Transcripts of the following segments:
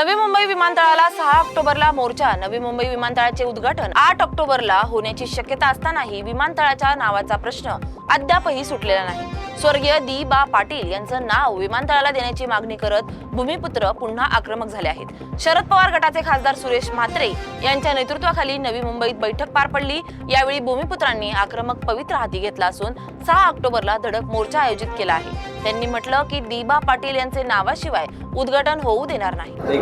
नवी मुंबई विमानतळाला सहा ऑक्टोबरला मोर्चा. नवी मुंबई विमानतळाचे उद्घाटन आठ ऑक्टोबरला होण्याची शक्यता असतानाही विमानतळाच्या नावाचा प्रश्न अद्यापही सुटलेला नाही. स्वर्गीय दी बा पाटील यांचं नाव विमानतळाला देण्याची मागणी करत भूमिपुत्र पुन्हा आक्रमक झाले आहेत. शरद पवार गटाचे खासदार सुरेश म्हात्रे यांच्या नेतृत्वाखाली नवी मुंबईत बैठक पार पडली. यावेळी भूमिपुत्रांनी आक्रमक पवित्र हाती घेतला असून सहा ऑक्टोबरला धडक मोर्चा आयोजित केला आहे. त्यांनी म्हटलं की दीबा पाटील यांचे नावाशिवाय उद्घाटन होऊ देणार नाही.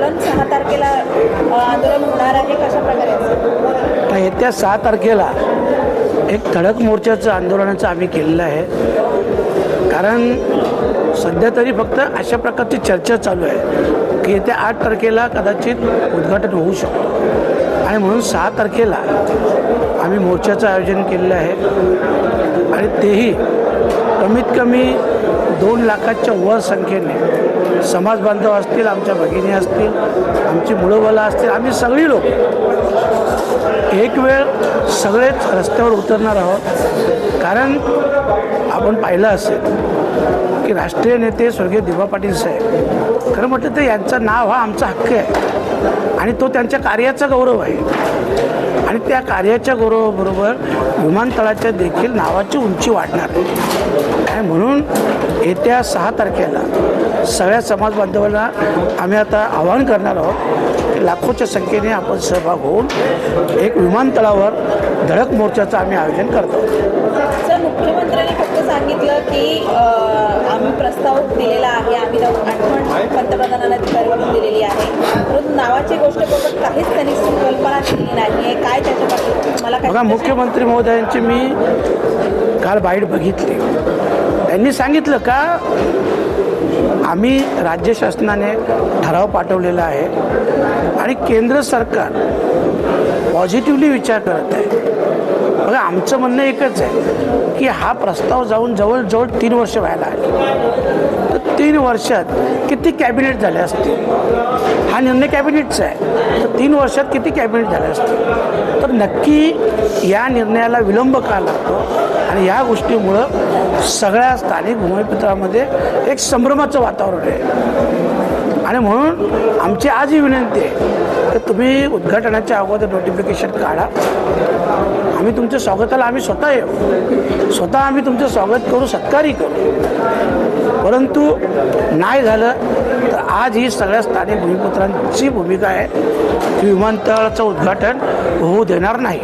आंदोलन सहा तारखेला आंदोलन होणार आहे कशा प्रकारे? येत्या सहा तारखेला एक धडक मोर्चाचं आंदोलनाचं आम्ही केलेलं आहे. कारण सध्या तरी फक्त अशा प्रकारची चर्चा चालू आहे की येत्या आठ तारखेला कदाचित उद्घाटन होऊ शकतो. आणि म्हणून सहा तारखेला आम्ही मोर्चाचं आयोजन केलेलं आहे. आणि तेही कमीत कमी दोन लाखाच्या वर संख्येने समाज बांधव असतील आमच्या भगिनी असतील आमची मुळंबाला असतील आम्ही सगळी लोक एक वेळ सगळेच रस्त्यावर उतरणार आहोत. कारण आपण पाहिलं असेल की राष्ट्रीय नेते स्वर्गीय दिबा पाटील साहेब खरं म्हटलं तर यांचं नाव हा आमचा हक्क आहे. आणि तो त्यांच्या कार्याचा गौरव आहे. आणि त्या कार्याच्या गौरवाबरोबर विमानतळाच्या देखील नावाची उंची वाढणार आहे. म्हणून येत्या सहा तारखेला सगळ्या समाज बांधवांना आम्ही आता आवाहन करणार आहोत लाखोच्या संख्येने आपण सहभाग होऊन एक विमानतळावर धडक मोर्चाचं आम्ही आयोजन करतो. सर मुख्यमंत्र्यांनी फक्त सांगितलं की आम्ही प्रस्ताव दिलेला आहे. आम्ही आठवण पंतप्रधानांना अधिकाऱ्याकडून दिलेली आहे. परंतु नावाची गोष्ट बघत काहीच त्यांनी कल्पना दिलेली नाही आहे काय त्याच्या मला बघा मुख्यमंत्री महोदयांची मी काल बाईट बघितली. त्यांनी सांगितलं का आम्ही राज्य शासनाने ठराव पाठवलेला आहे आणि केंद्र सरकार पॉझिटिव्हली विचार करत आहे. बघा आमचं म्हणणं एकच आहे की हा प्रस्ताव जाऊन जवळजवळ तीन वर्ष व्हायला आले तर तीन वर्षात किती कॅबिनेट झाले असतील? हा निर्णय कॅबिनेटचा आहे. तर तीन वर्षात किती कॅबिनेट झाले असतील? तर नक्की या निर्णयाला विलंब का लागतो? आणि या गोष्टीमुळं सगळ्या स्थानिक भूमिपुत्रामध्ये एक संभ्रमाचं वातावरण आहे. आणि म्हणून आमची आज ही विनंती आहे की तुम्ही उद्घाटनाच्या अगोदर नोटिफिकेशन काढा. आम्ही तुमच्या स्वागताला आम्ही स्वतः येऊ. स्वतः आम्ही तुमचं स्वागत करू सत्कारही करू. परंतु नाही झालं तर आज ही सगळ्या स्थानिक भूमिपुत्रांची भूमिका आहे की विमानतळाचं उद्घाटन होऊ देणार नाही.